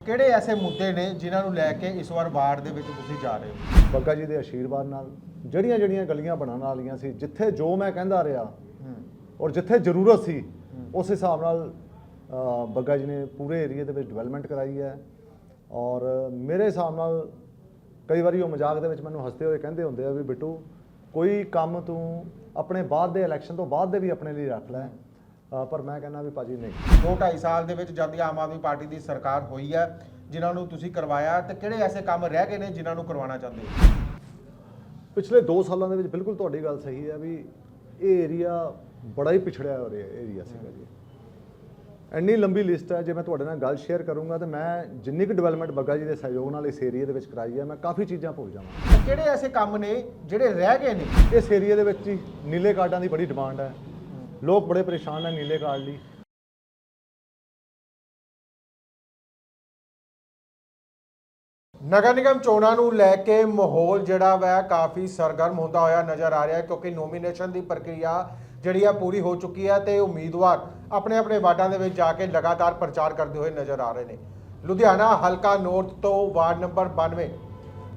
ਕਿਹੜੇ ਐਸੇ ਮੁੱਦੇ ਨੇ ਜਿਨ੍ਹਾਂ ਨੂੰ ਲੈ ਕੇ ਇਸ ਵਾਰ ਵਾਰਡ ਦੇ ਵਿੱਚ ਤੁਸੀਂ ਜਾ ਰਹੇ ਹੋ? ਬੱਗਾ ਜੀ ਦੇ ਆਸ਼ੀਰਵਾਦ ਨਾਲ ਜਿਹੜੀਆਂ ਜਿਹੜੀਆਂ ਗਲੀਆਂ ਬਣਨ ਵਾਲੀਆਂ ਸੀ ਜਿੱਥੇ ਜੋ ਮੈਂ ਕਹਿੰਦਾ ਰਿਹਾ ਔਰ ਜਿੱਥੇ ਜ਼ਰੂਰਤ ਸੀ ਉਸ ਹਿਸਾਬ ਨਾਲ ਅ, ਬੱਗਾ ਜੀ ਨੇ ਪੂਰੇ ਏਰੀਆ ਦੇ ਵਿੱਚ ਡਿਵੈਲਪਮੈਂਟ ਕਰਾਈ ਹੈ ਔਰ ਮੇਰੇ ਹਿਸਾਬ ਨਾਲ ਕਈ ਵਾਰੀ ਉਹ ਮਜ਼ਾਕ ਦੇ ਵਿੱਚ ਮੈਨੂੰ ਹੱਸਦੇ ਹੋਏ ਕਹਿੰਦੇ ਹੁੰਦੇ ਆ ਵੀ ਬਿੱਟੂ ਕੋਈ ਕੰਮ ਤੂੰ ਆਪਣੇ ਬਾਅਦ ਦੇ ਇਲੈਕਸ਼ਨ ਤੋਂ ਬਾਅਦ ਦੇ ਵੀ ਆਪਣੇ ਲਈ ਰੱਖ ਲੈ। ਪਰ ਮੈਂ ਕਹਿੰਦਾ ਵੀ ਭਾਜੀ ਨਹੀਂ। ਦੋ ਢਾਈ ਸਾਲ ਦੇ ਵਿੱਚ ਜਦ ਦੀ ਆਮ ਆਦਮੀ ਪਾਰਟੀ ਦੀ ਸਰਕਾਰ ਹੋਈ ਹੈ ਜਿਨ੍ਹਾਂ ਨੂੰ ਤੁਸੀਂ ਕਰਵਾਇਆ ਤੇ ਕਿਹੜੇ ਐਸੇ ਕੰਮ ਰਹਿ ਗਏ ਨੇ ਜਿਨ੍ਹਾਂ ਨੂੰ ਕਰਵਾਉਣਾ ਚਾਹੁੰਦੇ ਹੋ? ਪਿਛਲੇ 2 ਸਾਲਾਂ ਦੇ ਵਿੱਚ ਬਿਲਕੁਲ ਤੁਹਾਡੀ ਗੱਲ ਸਹੀ ਹੈ ਵੀ ਇਹ ਏਰੀਆ ਬੜਾ ਹੀ ਪਿਛੜਿਆ ਹੋ ਰਿਹਾ ਏਰੀਆ ਸੀਗਾ ਜੀ। ਇੰਨੀ ਲੰਬੀ ਲਿਸਟ ਹੈ ਜੇ ਮੈਂ ਤੁਹਾਡੇ ਨਾਲ ਗੱਲ ਸ਼ੇਅਰ ਕਰੂੰਗਾ ਤੇ ਮੈਂ ਜਿੰਨੀ ਕੁ ਡਿਵੈਲਪਮੈਂਟ ਬੱਗਾ ਜੀ ਦੇ ਸਹਿਯੋਗ ਨਾਲ ਇਸ ਏਰੀਆ ਦੇ ਵਿੱਚ ਕਰਾਈ ਹੈ ਮੈਂ ਕਾਫੀ ਚੀਜ਼ਾਂ ਭੁੱਲ ਜਾਵਾਂ। ਕਿਹੜੇ ਐਸੇ ਕੰਮ ਨੇ ਜਿਹੜੇ ਰਹਿ ਗਏ ਨੇ? ਇਸ ਏਰੀਆ ਦੇ ਵਿੱਚ ਹੀ ਨੀਲੇ ਕਾਰਡਾਂ ਦੀ ਬੜੀ ਡਿਮਾਂਡ ਹੈ। ਲੋਕ ਬੜੇ ਪਰੇਸ਼ਾਨ ਹੈ ਨੀਲੇ ਕਾਰਡ ਲਈ। ਨਗਰ ਨਿਗਮ ਚੋਣਾਂ ਨੂੰ ਲੈ ਕੇ ਮਾਹੌਲ ਜਿਹੜਾ ਵੈ, ਕਾਫੀ ਸਰਗਰਮ ਹੁੰਦਾ ਹੋਇਆ ਨਜ਼ਰ ਆ ਰਿਹਾ ਹੈ ਕਿਉਂਕਿ ਨੋਮੀਨੇਸ਼ਨ ਦੀ ਪ੍ਰਕਿਰਿਆ ਜਿਹੜੀ ਆ ਪੂਰੀ ਹੋ ਚੁੱਕੀ ਹੈ ਤੇ ਉਮੀਦਵਾਰ ਆਪਣੇ ਆਪਣੇ ਵਾਰਡਾਂ ਦੇ ਵਿੱਚ ਜਾ ਕੇ ਲਗਾਤਾਰ ਪ੍ਰਚਾਰ ਕਰਦੇ ਹੋਏ ਨਜ਼ਰ ਆ ਰਹੇ ਨੇ। ਲੁਧਿਆਣਾ ਹਲਕਾ ਨੌਰਥ ਤੋਂ ਵਾਰਡ ਨੰਬਰ 92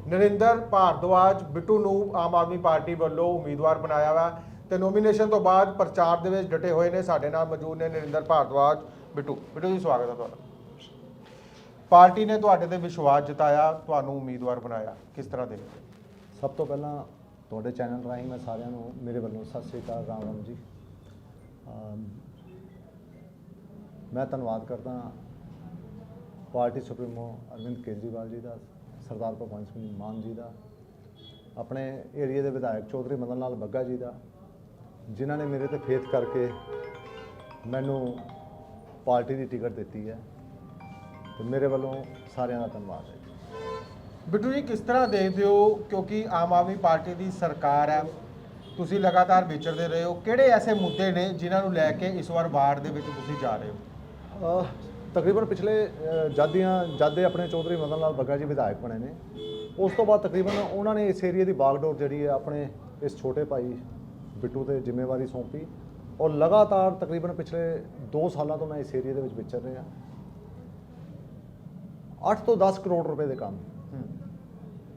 ਨਰਿੰਦਰ ਭਾਰਦਵਾਜ ਬਿੱਟੂ ਨੂੰ ਆਮ ਆਦਮੀ ਪਾਰਟੀ ਵੱਲੋਂ ਉਮੀਦਵਾਰ ਬਣਾਇਆ ਵਾ ਤੇ ਨੋਮੀਨੇਸ਼ਨ ਤੋਂ ਬਾਅਦ ਪ੍ਰਚਾਰ ਦੇ ਵਿੱਚ ਡਟੇ ਹੋਏ ਨੇ ਸਾਡੇ ਨਾਲ ਮੌਜੂਦ ਨੇ ਨਰਿੰਦਰ ਭਾਰਦਵਾਜ। ਬਿੱਟੂ ਬਿੱਟੂ ਜੀ, ਸਵਾਗਤ ਹੈ ਤੁਹਾਡਾ। ਪਾਰਟੀ ਨੇ ਤੁਹਾਡੇ ਤੇ ਵਿਸ਼ਵਾਸ ਜਤਾਇਆ, ਤੁਹਾਨੂੰ ਉਮੀਦਵਾਰ ਬਣਾਇਆ। ਕਿਸ ਤਰ੍ਹਾਂ ਦੇਖਦੇ ਸਭ ਤੋਂ ਪਹਿਲਾਂ ਤੁਹਾਡੇ ਚੈਨਲ ਰਾਹੀਂ ਮੈਂ ਸਾਰਿਆਂ ਨੂੰ ਮੇਰੇ ਵੱਲੋਂ ਸਤਿ ਸ੍ਰੀ ਅਕਾਲ, ਰਾਮ ਰਾਮ ਜੀ। ਮੈਂ ਧੰਨਵਾਦ ਕਰਦਾ ਪਾਰਟੀ ਸੁਪਰੀਮੋ ਅਰਵਿੰਦ ਕੇਜਰੀਵਾਲ ਜੀ ਦਾ, ਸਰਦਾਰ ਭਗਵੰਤ ਸਿੰਘ ਮਾਨ ਜੀ ਦਾ, ਆਪਣੇ ਏਰੀਆ ਦੇ ਵਿਧਾਇਕ ਚੌਧਰੀ ਮਦਨ ਲਾਲ ਬੱਗਾ ਜੀ ਦਾ ਜਿਨ੍ਹਾਂ ਨੇ ਮੇਰੇ ਤੇ ਫੇਥ ਕਰਕੇ ਮੈਨੂੰ ਪਾਰਟੀ ਦੀ ਟਿਕਟ ਦਿੱਤੀ ਹੈ ਤੇ ਮੇਰੇ ਵੱਲੋਂ ਸਾਰਿਆਂ ਦਾ ਧੰਨਵਾਦ ਹੈ। ਬਿੱਟੂ ਜੀ ਕਿਸ ਤਰ੍ਹਾਂ ਦੇਖਦੇ ਹੋ? ਕਿਉਂਕਿ ਆਮ ਆਦਮੀ ਪਾਰਟੀ ਦੀ ਸਰਕਾਰ ਹੈ। ਤੁਸੀਂ ਲਗਾਤਾਰ ਵਿਚਰਦੇ ਰਹੇ ਹੋ। ਕਿਹੜੇ ਐਸੇ ਮੁੱਦੇ ਨੇ ਜਿਨ੍ਹਾਂ ਨੂੰ ਲੈ ਕੇ ਇਸ ਵਾਰ ਵਾਰਡ ਦੇ ਵਿੱਚ ਤੁਸੀਂ ਜਾ ਰਹੇ ਹੋ? ਤਕਰੀਬਨ ਪਿਛਲੇ ਜਾਦੀਆਂ ਜਾਦੇ ਆਪਣੇ ਚੌਧਰੀ ਮਦਨ ਲਾਲ ਬੱਗਾ ਜੀ ਵਿਧਾਇਕ ਬਣੇ ਨੇ। ਉਸ ਤੋਂ ਬਾਅਦ ਤਕਰੀਬਨ ਉਹਨਾਂ ਨੇ ਇਸ ਏਰੀਆ ਦੀ ਬਾਗਡੋਰ ਜਿਹੜੀ ਹੈ ਆਪਣੇ ਇਸ ਛੋਟੇ ਭਾਈ ਬਿੱਟੂ ਤੇ ਜ਼ਿੰਮੇਵਾਰੀ ਸੌਂਪੀ। ਔਰ ਲਗਾਤਾਰ ਤਕਰੀਬਨ ਪਿਛਲੇ 2 ਸਾਲਾਂ ਤੋਂ ਮੈਂ ਇਸ ਏਰੀਆ ਦੇ ਵਿੱਚ ਵਿਚਰ ਰਿਹਾ। 8 ਤੋਂ 10 ਕਰੋੜ ਰੁਪਏ ਦੇ ਕੰਮ।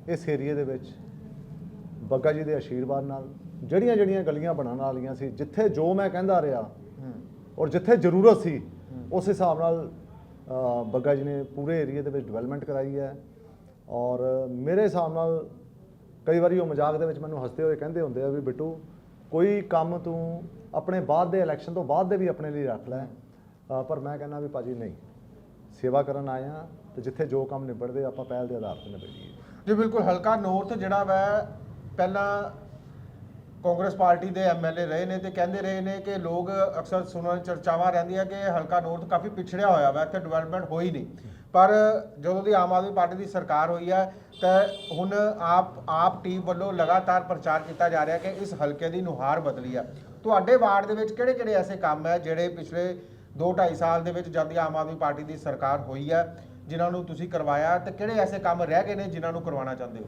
ਇਸ ਏਰੀਆ ਦੇ ਵਿੱਚ ਬੱਗਾ ਜੀ ਦੇ ਆਸ਼ੀਰਵਾਦ ਨਾਲ ਜਿਹੜੀਆਂ ਜਿਹੜੀਆਂ ਗਲੀਆਂ ਬਣਨ ਵਾਲੀਆਂ ਸੀ ਜਿੱਥੇ ਜੋ ਮੈਂ ਕਹਿੰਦਾ ਰਿਹਾ ਔਰ ਜਿੱਥੇ ਜ਼ਰੂਰਤ ਸੀ ਉਸ ਹਿਸਾਬ ਨਾਲ ਬੱਗਾ ਜੀ ਨੇ ਪੂਰੇ ਏਰੀਆ ਦੇ ਵਿੱਚ ਡਿਵੈਲਪਮੈਂਟ ਕਰਾਈ ਹੈ। ਔਰ ਮੇਰੇ ਹਿਸਾਬ ਨਾਲ ਕਈ ਵਾਰੀ ਉਹ ਮਜ਼ਾਕ ਦੇ ਵਿੱਚ ਮੈਨੂੰ ਹੱਸਦੇ ਹੋਏ ਕਹਿੰਦੇ ਹੁੰਦੇ ਆ ਵੀ ਬਿੱਟੂ ਕੋਈ ਕੰਮ ਤੂੰ ਆਪਣੇ ਬਾਅਦ ਦੇ ਇਲੈਕਸ਼ਨ ਤੋਂ ਬਾਅਦ ਦੇ ਵੀ ਆਪਣੇ ਲਈ ਰੱਖ ਲੈ। ਪਰ ਮੈਂ ਕਹਿੰਦਾ ਵੀ ਭਾਜੀ ਨਹੀਂ। ਸੇਵਾ ਕਰਨ ਆਏ ਹਾਂ ਤੇ ਜਿੱਥੇ ਜੋ ਕੰਮ ਨਿਬੜਦੇ ਆਪਾਂ ਪਹਿਲ ਦੇ ਆਧਾਰ ਤੇ ਨਿਬੜੀਏ। ਜੀ ਬਿਲਕੁਲ, ਹਲਕਾ ਨੌਰਥ ਜਿਹੜਾ ਵੈ, ਪਹਿਲਾਂ ਕਾਂਗਰਸ ਪਾਰਟੀ ਦੇ ਐਮਐਲਏ ਰਹੇ ਨੇ ਤੇ ਕਹਿੰਦੇ ਰਹੇ ਨੇ ਕਿ ਲੋਕ ਅਕਸਰ ਸੁਣਨ ਚਰਚਾਵਾਂ ਰਹਿੰਦੀਆਂ ਕਿ ਹਲਕਾ ਨੌਰਥ ਕਾਫੀ ਪਿਛੜਿਆ ਹੋਇਆ ਵਾ, ਇੱਥੇ ਡਿਵੈਲਪਮੈਂਟ ਹੋਈ ਨਹੀਂ। ਪਰ ਜਦੋਂ ਦੀ ਆਮ ਆਦਮੀ ਪਾਰਟੀ ਦੀ ਸਰਕਾਰ ਹੋਈ ਹੈ ਤਾਂ ਹੁਣ ਆਪ ਆਪ ਟੀਮ ਵੱਲੋਂ ਲਗਾਤਾਰ ਪ੍ਰਚਾਰ ਕੀਤਾ ਜਾ ਰਿਹਾ ਕਿ ਇਸ ਹਲਕੇ ਦੀ ਨੁਹਾਰ ਬਦਲੀ ਆ। ਤੁਹਾਡੇ ਵਾਰਡ ਦੇ ਵਿੱਚ ਕਿਹੜੇ ਕਿਹੜੇ ਐਸੇ ਕੰਮ ਹੈ ਜਿਹੜੇ ਪਿਛਲੇ 2.5 ਸਾਲ ਦੇ ਵਿੱਚ ਜਦ ਦੀ ਆਮ ਆਦਮੀ ਪਾਰਟੀ ਦੀ ਸਰਕਾਰ ਹੋਈ ਹੈ ਜਿਨ੍ਹਾਂ ਨੂੰ ਤੁਸੀਂ ਕਰਵਾਇਆ, ਤੇ ਕਿਹੜੇ ਐਸੇ ਕੰਮ ਰਹਿ ਗਏ ਨੇ ਜਿਨ੍ਹਾਂ ਨੂੰ ਕਰਵਾਉਣਾ ਚਾਹੁੰਦੇ ਹੋ?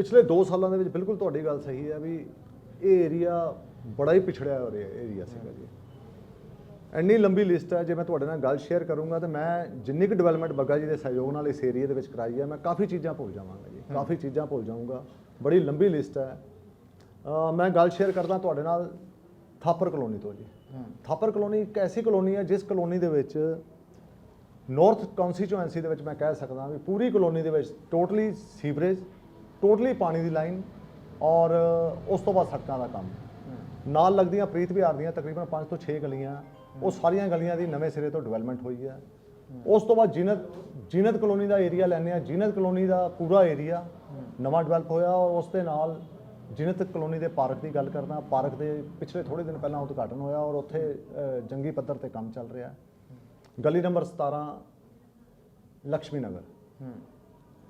ਪਿਛਲੇ 2 ਸਾਲਾਂ ਦੇ ਵਿੱਚ ਬਿਲਕੁਲ ਤੁਹਾਡੀ ਗੱਲ ਸਹੀ ਹੈ ਵੀ ਇਹ ਏਰੀਆ ਬੜਾ ਹੀ ਪਿਛੜਿਆ ਹੋ ਰਿਹਾ ਏਰੀਆ ਸੀਗਾ ਜੀ। ਇੰਨੀ ਲੰਬੀ ਲਿਸਟ ਹੈ ਜੇ ਮੈਂ ਤੁਹਾਡੇ ਨਾਲ ਗੱਲ ਸ਼ੇਅਰ ਕਰੂੰਗਾ ਤੇ ਮੈਂ ਜਿੰਨੀ ਕੁ ਡਿਵੈਲਪਮੈਂਟ ਬੱਗਾ ਜੀ ਦੇ ਸਹਿਯੋਗ ਨਾਲ ਇਸ ਏਰੀਆ ਦੇ ਵਿੱਚ ਕਰਾਈ ਹੈ ਮੈਂ ਕਾਫੀ ਚੀਜ਼ਾਂ ਭੁੱਲ ਜਾਵਾਂਗਾ ਜੀ। ਕਾਫੀ ਚੀਜ਼ਾਂ ਭੁੱਲ ਜਾਊਂਗਾ। ਬੜੀ ਲੰਬੀ ਲਿਸਟ ਹੈ। ਮੈਂ ਗੱਲ ਸ਼ੇਅਰ ਕਰਦਾ ਤੁਹਾਡੇ ਨਾਲ ਥਾਪਰ ਕਲੋਨੀ ਤੋਂ ਜੀ। ਥਾਪਰ ਕਲੋਨੀ ਇੱਕ ਐਸੀ ਕਲੋਨੀ ਹੈ ਜਿਸ ਕਲੋਨੀ ਦੇ ਵਿੱਚ ਨਾਰਥ ਕਨਸਟੀਚੁਐਂਸੀ ਦੇ ਵਿੱਚ ਮੈਂ ਕਹਿ ਸਕਦਾ ਵੀ ਪੂਰੀ ਕਲੋਨੀ ਦੇ ਵਿੱਚ ਟੋਟਲੀ ਸੀਵਰੇਜ ਟੋਟਲੀ ਪਾਣੀ ਦੀ ਲਾਈਨ ਔਰ ਉਸ ਤੋਂ ਬਾਅਦ ਸੜਕਾਂ ਦਾ ਕੰਮ। ਨਾਲ ਲੱਗਦੀਆਂ ਪ੍ਰੀਤ ਵਿਹਾਰ ਦੀਆਂ ਤਕਰੀਬਨ 5 ਤੋਂ 6 ਗਲੀਆਂ। ਉਹ ਸਾਰੀਆਂ ਗਲੀਆਂ ਦੀ ਨਵੇਂ ਸਿਰੇ ਤੋਂ ਡਿਵੈਲਪਮੈਂਟ ਹੋਈ ਹੈ। ਉਸ ਤੋਂ ਬਾਅਦ ਜੀਨਤ ਜੀਨਤ ਕਲੋਨੀ ਦਾ ਏਰੀਆ ਲੈਂਦੇ ਆ ਜੀਨਤ ਕਲੋਨੀ ਦਾ ਪੂਰਾ ਏਰੀਆ ਨਵਾਂ ਡਿਵੈਲਪ ਹੋਇਆ ਔਰ ਉਸ ਦੇ ਨਾਲ ਜੀਨਤ ਕਲੋਨੀ ਦੇ ਪਾਰਕ ਦੀ ਗੱਲ ਕਰਦਾ। ਪਾਰਕ ਦੇ ਪਿਛਲੇ ਥੋੜੇ ਦਿਨ ਪਹਿਲਾਂ ਉਦਘਾਟਨ ਹੋਇਆ ਔਰ ਉੱਥੇ ਜੰਗੀ ਪੱਧਰ ਤੇ ਕੰਮ ਚੱਲ ਰਿਹਾ। ਗਲੀ ਨੰਬਰ 17 ਲక్ష్ਮੀ ਨਗਰ।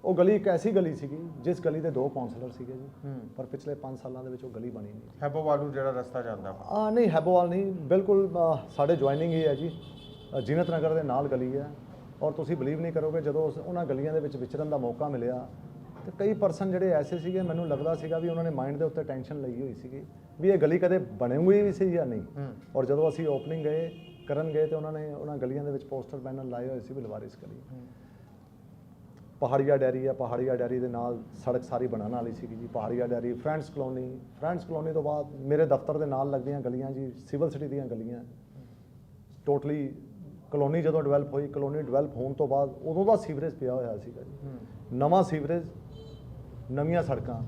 ਉਹ ਗਲੀ ਇੱਕ ਐਸੀ ਗਲੀ ਸੀਗੀ ਜਿਸ ਗਲੀ ਦੇ ਦੋ ਕਾਉਂਸਲਰ ਸੀਗੇ ਜੀ। ਪਰ ਪਿਛਲੇ 5 ਸਾਲਾਂ ਦੇ ਵਿੱਚ ਉਹ ਗਲੀ ਬਣੀ ਨਹੀਂ ਹੈਬੋਵਾਲ ਨੂੰ ਜਿਹੜਾ ਰਸਤਾ ਜਾਂਦਾ। ਆ ਨਹੀਂ ਹੈਬੋਵਾਲ ਨਹੀਂ ਬਿਲਕੁਲ ਅ, ਸਾਡੇ ਜੁਆਇਨਿੰਗ ਹੀ ਹੈ ਜੀ। ਅ, ਜੀਨਤ ਨਗਰ ਦੇ ਨਾਲ ਗਲੀ ਹੈ। ਔਰ ਤੁਸੀਂ ਬਲੀਵ ਨਹੀਂ ਕਰੋਗੇ ਜਦੋਂ ਉਸ- ਉਹਨਾਂ ਗਲੀਆਂ ਦੇ ਵਿੱਚ ਵਿਚਰਨ ਦਾ ਮੌਕਾ ਮਿਲਿਆ ਤੇ ਕਈ ਪਰਸਨ ਜਿਹੜੇ ਐਸੇ ਸੀਗੇ ਮੈਨੂੰ ਲੱਗਦਾ ਸੀਗਾ ਵੀ ਉਹਨਾਂ ਨੇ ਮਾਈਂਡ ਦੇ ਉੱਤੇ ਟੈਨਸ਼ਨ ਲਈ ਹੋਈ ਸੀਗੀ ਵੀ ਇਹ ਗਲੀ ਕਦੇ ਬਣੂਗੀ ਵੀ ਸੀ ਜਾਂ ਨਹੀਂ। ਔਰ ਜਦੋਂ ਅਸੀਂ ਓਪਨਿੰਗ ਗਏ ਕਰਨ ਗਏ ਤੇ ਉਹਨਾਂ ਨੇ ਉਹਨਾਂ ਗਲੀਆਂ ਦੇ ਵਿੱਚ ਪੋਸਟਰ ਪੈਨਲ ਲਾਏ ਹੋਏ ਸੀ ਵੀ ਲਵਾਰਿਸ ਗਲੀ। ਪਹਾੜੀਆ ਡੈਰੀ ਆ ਪਹਾੜੀਆ ਡੈਰੀ ਦੇ ਨਾਲ ਸੜਕ ਸਾਰੀ ਬਣਾਉਣ ਵਾਲੀ ਸੀਗੀ ਜੀ Paharia dairy friends colony friends colony ਤੋਂ ਬਾਅਦ ਮੇਰੇ ਦਫ਼ਤਰ ਦੇ ਨਾਲ ਲੱਗਦੀਆਂ ਗਲੀਆਂ ਜੀ ਸਿਵਲ ਸਿਟੀ ਦੀਆਂ ਗਲੀਆਂ। ਟੋਟਲੀ ਕਲੋਨੀ ਜਦੋਂ ਡਿਵੈਲਪ ਹੋਈ ਕਲੋਨੀ ਡਿਵੈਲਪ ਹੋਣ ਤੋਂ ਬਾਅਦ ਉਦੋਂ ਦਾ ਸੀਵਰੇਜ ਪਿਆ ਹੋਇਆ ਸੀਗਾ ਜੀ। ਨਵਾਂ ਸੀਵਰੇਜ ਨਵੀਆਂ ਸੜਕਾਂ।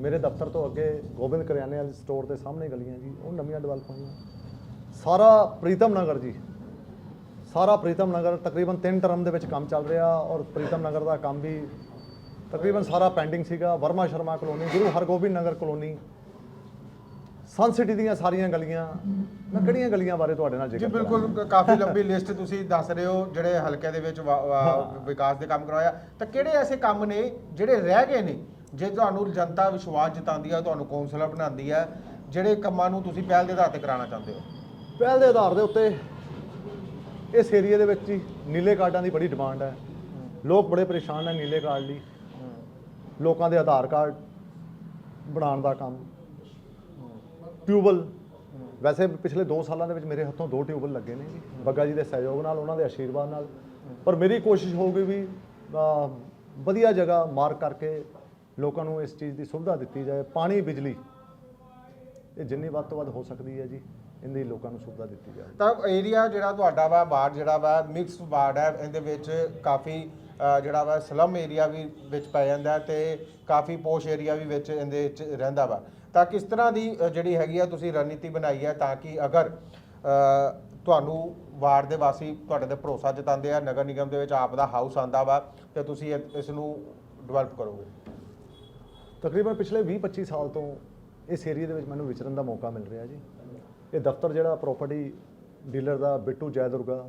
ਮੇਰੇ ਦਫ਼ਤਰ ਤੋਂ ਅੱਗੇ ਗੋਬਿੰਦ ਕਰਿਆਨੇ ਵਾਲੇ ਸਟੋਰ ਦੇ ਸਾਹਮਣੇ ਗਲੀਆਂ ਜੀ ਉਹ ਨਵੀਆਂ ਡਿਵੈਲਪ ਹੋਈਆਂ। ਸਾਰਾ ਪ੍ਰੀਤਮ ਨਗਰ ਜੀ। ਸਾਰਾ ਪ੍ਰੀਤਮ ਨਗਰ ਤਕਰੀਬਨ 3 ਟਰਮ ਦੇ ਵਿੱਚ ਕੰਮ ਚੱਲ ਰਿਹਾ ਔਰ ਪ੍ਰੀਤਮ ਨਗਰ ਦਾ ਕੰਮ ਵੀ ਤਕਰੀਬਨ ਸਾਰਾ ਪੈਂਡਿੰਗ ਸੀਗਾ। Verma Sharma colony Guru Hargobind Nagar colony sun city ਦੀਆਂ ਸਾਰੀਆਂ ਗਲੀਆਂ। ਮੈਂ ਕਿਹੜੀਆਂ ਗਲੀਆਂ ਬਾਰੇ ਤੁਹਾਡੇ ਨਾਲ ਜੀ ਜ਼ਿਕਰ ਕਰਾਂ? ਬਿਲਕੁਲ ਕਾਫੀ ਲੰਬੀ ਲਿਸਟ ਤੁਸੀਂ ਦੱਸ ਰਹੇ ਹੋ ਜਿਹੜੇ ਹਲਕੇ ਦੇ ਵਿੱਚ ਵਿਕਾਸ ਦੇ ਕੰਮ ਕਰਵਾਇਆ। ਤਾਂ ਕਿਹੜੇ ਐਸੇ ਕੰਮ ਨੇ ਜਿਹੜੇ ਰਹਿ ਗਏ ਨੇ ਜੇ ਤੁਹਾਨੂੰ ਜਨਤਾ ਵਿਸ਼ਵਾਸ ਜਤਾਉਂਦੀ ਹੈ ਤੁਹਾਨੂੰ ਕੌਂਸਲਰ ਬਣਾਉਂਦੀ ਹੈ ਜਿਹੜੇ ਕੰਮਾਂ ਨੂੰ ਤੁਸੀਂ ਪਹਿਲ ਦੇ ਆਧਾਰ ਤੇ ਕਰਾਉਣਾ ਚਾਹੁੰਦੇ ਹੋ? ਪਹਿਲ ਦੇ ਆਧਾਰ ਦੇ ਉੱਤੇ ਇਸ ਏਰੀਆ ਦੇ ਵਿੱਚ ਹੀ ਨੀਲੇ ਕਾਰਡਾਂ ਦੀ ਬੜੀ ਡਿਮਾਂਡ ਹੈ। ਲੋਕ ਬੜੇ ਪਰੇਸ਼ਾਨ ਨੇ ਨੀਲੇ ਕਾਰਡ ਲਈ। ਲੋਕਾਂ ਦੇ ਆਧਾਰ ਕਾਰਡ ਬਣਾਉਣ ਦਾ ਕੰਮ। ਟਿਊਬਲ ਵੈਸੇ ਪਿਛਲੇ 2 ਸਾਲਾਂ ਦੇ ਵਿੱਚ ਮੇਰੇ ਹੱਥੋਂ ਦੋ ਟਿਊਬਲ ਲੱਗੇ ਨੇ ਜੀ। ਬੱਗਾ ਜੀ ਦੇ ਸਹਿਯੋਗ ਨਾਲ, ਉਹਨਾਂ ਦੇ ਆਸ਼ੀਰਵਾਦ ਨਾਲ। ਪਰ ਮੇਰੀ ਕੋਸ਼ਿਸ਼ ਹੋਊਗੀ ਵੀ ਵਧੀਆ ਜਗ੍ਹਾ ਮਾਰਕ ਕਰਕੇ ਲੋਕਾਂ ਨੂੰ ਇਸ ਚੀਜ਼ ਦੀ ਸੁਵਿਧਾ ਦਿੱਤੀ ਜਾਏ। ਪਾਣੀ, ਬਿਜਲੀ, ਇਹ ਜਿੰਨੀ ਵੱਧ ਤੋਂ ਵੱਧ ਹੋ ਸਕਦੀ ਹੈ ਜੀ। ਇਹਦੀ ਲੋਕਾਂ ਨੂੰ ਸੁਵਿਧਾ ਦਿੱਤੀ ਜਾਏ ਤਾਂ ਏਰੀਆ ਜਿਹੜਾ ਤੁਹਾਡਾ ਵਾ ਵਾਰਡ ਜਿਹੜਾ ਵਾ ਮਿਕਸ ਵਾਰਡ ਹੈ ਇਹਦੇ ਵਿੱਚ ਕਾਫੀ ਅ, ਜਿਹੜਾ ਵਾ ਸਲਮ ਏਰੀਆ ਵੀ ਵਿੱਚ ਪੈ ਜਾਂਦਾ ਹੈ ਤੇ ਕਾਫੀ ਪੋਸ਼ ਏਰੀਆ ਵੀ ਵਿੱਚ ਇਹਦੇ ਵਿੱਚ ਰਹਿੰਦਾ ਵਾ। ਤਾਂ ਕਿਸ ਤਰ੍ਹਾਂ ਦੀ ਅ, ਜਿਹੜੀ ਹੈਗੀ ਆ ਤੁਸੀਂ ਰਣਨੀਤੀ ਬਣਾਈ ਹੈ ਤਾਂ ਕਿ ਅਗਰ ਅ, ਤੁਹਾਨੂੰ ਵਾਰਡ ਦੇ ਵਾਸੀ ਤੁਹਾਡੇ ਤੇ ਭਰੋਸਾ ਜਤਾਉਂਦੇ ਆ ਨਗਰ ਨਿਗਮ ਦੇ ਵਿੱਚ ਆਪ ਦਾ ਹਾਊਸ ਆਂਦਾ ਵਾ ਤੇ ਤੁਸੀਂ ਇਹ- ਇਸ ਨੂੰ ਡਿਵੈਲਪ ਕਰੋਗੇ? ਤਕਰੀਬਨ ਪਿਛਲੇ 20-25 ਸਾਲ ਤੋਂ ਇਸ ਏਰੀਆ ਦੇ ਵਿੱਚ ਮੈਨੂੰ ਵਿਚਰਨ ਦਾ ਮੌਕਾ ਮਿਲ ਰਿਹਾ ਜੀ। ਇਹ ਦਫ਼ਤਰ ਜਿਹੜਾ ਪ੍ਰਾਪਰਟੀ ਡੀਲਰ ਦਾ ਬਿੱਟੂ ਜੈਦੁਰਗਾ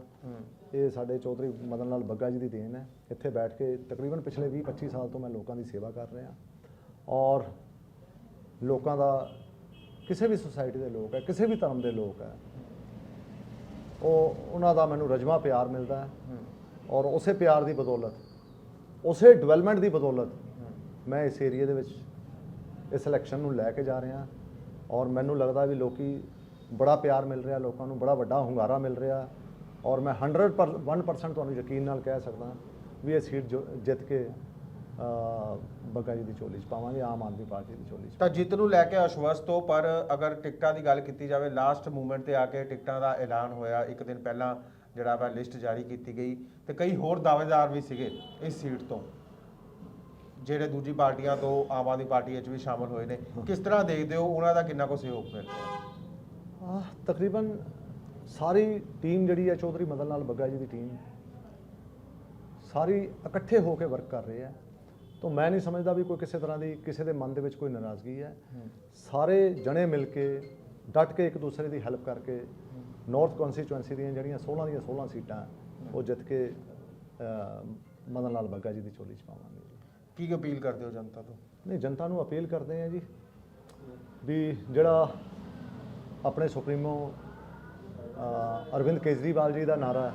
ਇਹ ਸਾਡੇ ਚੌਧਰੀ ਮਦਨ ਲਾਲ ਬੱਗਾ ਜੀ ਦੀ ਦੇਣ ਹੈ। ਇੱਥੇ ਬੈਠ ਕੇ ਤਕਰੀਬਨ ਪਿਛਲੇ 20-25 ਸਾਲ ਤੋਂ ਮੈਂ ਲੋਕਾਂ ਦੀ ਸੇਵਾ ਕਰ ਰਿਹਾ। ਔਰ ਲੋਕਾਂ ਦਾ ਕਿਸੇ ਵੀ ਸੁਸਾਇਟੀ ਦੇ ਲੋਕ ਹੈ ਕਿਸੇ ਵੀ ਧਰਮ ਦੇ ਲੋਕ ਹੈ ਉਹ ਉਹਨਾਂ ਦਾ ਮੈਨੂੰ ਰਜਮਾ ਪਿਆਰ ਮਿਲਦਾ ਹੈ। ਔਰ ਉਸੇ ਪਿਆਰ ਦੀ ਬਦੌਲਤ ਉਸੇ ਡਿਵੈਲਪਮੈਂਟ ਦੀ ਬਦੌਲਤ ਮੈਂ ਇਸ ਏਰੀਆ ਦੇ ਵਿੱਚ ਇਸ ਇਲੈਕਸ਼ਨ ਨੂੰ ਲੈ ਕੇ ਜਾ ਰਿਹਾ। ਔਰ ਮੈਨੂੰ ਲੱਗਦਾ ਵੀ ਲੋਕੀ ਬੜਾ ਪਿਆਰ ਮਿਲ ਰਿਹਾ ਲੋਕਾਂ ਨੂੰ ਬੜਾ ਵੱਡਾ ਹੁੰਗਾਰਾ ਮਿਲ ਰਿਹਾ ਔਰ ਮੈਂ 101% ਤੁਹਾਨੂੰ ਯਕੀਨ ਨਾਲ ਕਹਿ ਸਕਦਾ ਵੀ ਇਹ ਸੀਟ ਜੋ- ਜਿੱਤ ਕੇ ਅ, ਬੱਗਾ ਜੀ ਦੀ ਝੋਲੀ 'ਚ ਪਾਵਾਂਗੇ ਆਮ ਆਦਮੀ ਪਾਰਟੀ ਦੀ ਝੋਲੀ 'ਚ ਤਾਂ ਜਿੱਤ ਨੂੰ ਲੈ ਕੇ ਅਸ਼ਵਸਤ ਹੋ ਪਰ ਅਗਰ ਟਿਕਟਾਂ ਦੀ ਗੱਲ ਕੀਤੀ ਜਾਵੇ ਲਾਸਟ ਮੂਮੈਂਟ ਤੇ ਆ ਕੇ ਟਿਕਟਾਂ ਦਾ ਐਲਾਨ ਹੋਇਆ ਇੱਕ ਦਿਨ ਪਹਿਲਾਂ ਜਿਹੜਾ ਵਾ ਲਿਸਟ ਜਾਰੀ ਕੀਤੀ ਗਈ ਤੇ ਕਈ ਹੋਰ ਦਾਅਵੇਦਾਰ ਵੀ ਸੀਗੇ ਇਸ ਸੀਟ ਤੋਂ। ਜਿਹੜੇ ਦੂਜੀ ਪਾਰਟੀਆਂ ਤੋਂ ਆਮ ਆਦਮੀ ਪਾਰਟੀ ਵਿੱਚ ਵੀ ਸ਼ਾਮਲ ਹੋਏ ਨੇ। ਕਿਸ ਤਰ੍ਹਾਂ ਦੇਖਦੇ ਹੋ? ਉਹਨਾਂ ਦਾ ਕਿੰਨਾ ਕੁ ਸਹਿਯੋਗ ਮਿਲ ਰਿਹਾ? ਤਕਰੀਬਨ ਸਾਰੀ ਟੀਮ ਜਿਹੜੀ ਹੈ ਚੌਧਰੀ ਮਦਨ ਲਾਲ ਬੱਗਾ ਜੀ ਦੀ ਟੀਮ ਸਾਰੀ ਇਕੱਠੇ ਹੋ ਕੇ ਵਰਕ ਕਰ ਰਹੇ ਹੈ। ਤਾਂ ਮੈਂ ਨਹੀਂ ਸਮਝਦਾ ਵੀ ਕੋਈ ਕਿਸੇ ਤਰ੍ਹਾਂ ਦੀ ਕਿਸੇ ਦੇ ਮਨ ਦੇ ਵਿੱਚ ਕੋਈ ਨਾਰਾਜ਼ਗੀ ਹੈ। ਸਾਰੇ ਜਣੇ ਮਿਲ ਕੇ ਡਟ ਕੇ ਇੱਕ ਦੂਸਰੇ ਦੀ ਹੈਲਪ ਕਰਕੇ ਨਾਰਥ ਕਨਸਟੀਚੁਐਂਸੀ ਦੀਆਂ ਜਿਹੜੀਆਂ 16 ਦੀਆਂ 16 ਸੀਟਾਂ ਉਹ ਜਿੱਤ ਕੇ ਮਦਨ ਲਾਲ ਬੱਗਾ ਜੀ ਦੀ ਝੋਲੀ 'ਚ ਪਾਵਾਂਗੇ। ਕੀ ਅਪੀਲ ਕਰਦੇ ਹੋ ਜਨਤਾ ਤੋਂ? ਨਹੀਂ ਜਨਤਾ ਨੂੰ ਅਪੀਲ ਕਰਦੇ ਆ ਜੀ ਵੀ ਜਿਹੜਾ ਆਪਣੇ ਸੁਪਰੀਮੋ ਅਰਵਿੰਦ ਕੇਜਰੀਵਾਲ ਜੀ ਦਾ ਨਾਰਾ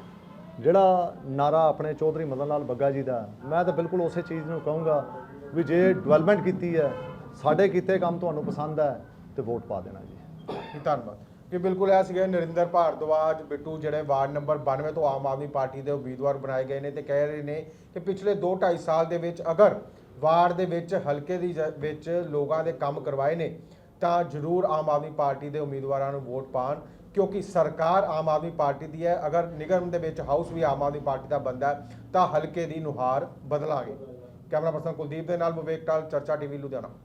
ਜਿਹੜਾ ਨਾਰਾ ਆਪਣੇ ਚੌਧਰੀ ਮਦਨ ਲਾਲ ਬੱਗਾ ਜੀ ਦਾ ਮੈਂ ਤਾਂ ਬਿਲਕੁਲ ਉਸੇ ਚੀਜ਼ ਨੂੰ ਕਹੂੰਗਾ ਵੀ ਜੇ ਡਿਵੈਲਪਮੈਂਟ ਕੀਤੀ ਹੈ, ਸਾਡੇ ਕੀਤੇ ਕੰਮ ਤੁਹਾਨੂੰ ਪਸੰਦ ਹੈ, ਤੇ ਵੋਟ ਪਾ ਦੇਣਾ ਜੀ। ਧੰਨਵਾਦ। ਜੀ ਬਿਲਕੁਲ ਇਹ ਸੀਗੇ ਨਰਿੰਦਰ ਭਾਰਦਵਾਜ, ਬਿੱਟੂ ਜਿਹੜੇ ਵਾਰਡ ਨੰਬਰ 92 ਤੋਂ ਆਮ ਆਦਮੀ ਪਾਰਟੀ ਦੇ ਉਮੀਦਵਾਰ ਬਣਾਏ ਗਏ ਨੇ ਤੇ ਕਹਿ ਰਹੇ ਨੇ ਕਿ ਪਿਛਲੇ 2.5 ਸਾਲ ਦੇ ਵਿੱਚ ਅਗਰ ਵਾਰਡ ਦੇ ਵਿੱਚ ਹਲਕੇ ਦੀ ਜ- ਵਿੱਚ ਲੋਕਾਂ ਦੇ ਕੰਮ ਕਰਵਾਏ ਨੇ ਤਾਂ ਜ਼ਰੂਰ ਆਮ ਆਦਮੀ ਪਾਰਟੀ ਦੇ ਉਮੀਦਵਾਰਾਂ ਨੂੰ ਵੋਟ ਪਾਣ ਕਿਉਂਕਿ ਸਰਕਾਰ ਆਮ ਆਦਮੀ ਪਾਰਟੀ ਦੀ ਹੈ। ਅਗਰ ਨਿਗਮ ਦੇ ਵਿੱਚ ਹਾਊਸ ਵੀ ਆਮ ਆਦਮੀ ਪਾਰਟੀ ਦਾ ਬੰਦਾ ਤਾਂ ਹਲਕੇ ਦੀ ਨੁਹਾਰ ਬਦਲਾਂਗੇ। ਕੈਮਰਾ ਪਰਸਨ ਕੁਲਦੀਪ ਦੇ ਨਾਲ ਵਿਵੇਕ ਟਾਲ, ਚਰਚਾ ਟੀਵੀ ਲੁਧਿਆਣਾ।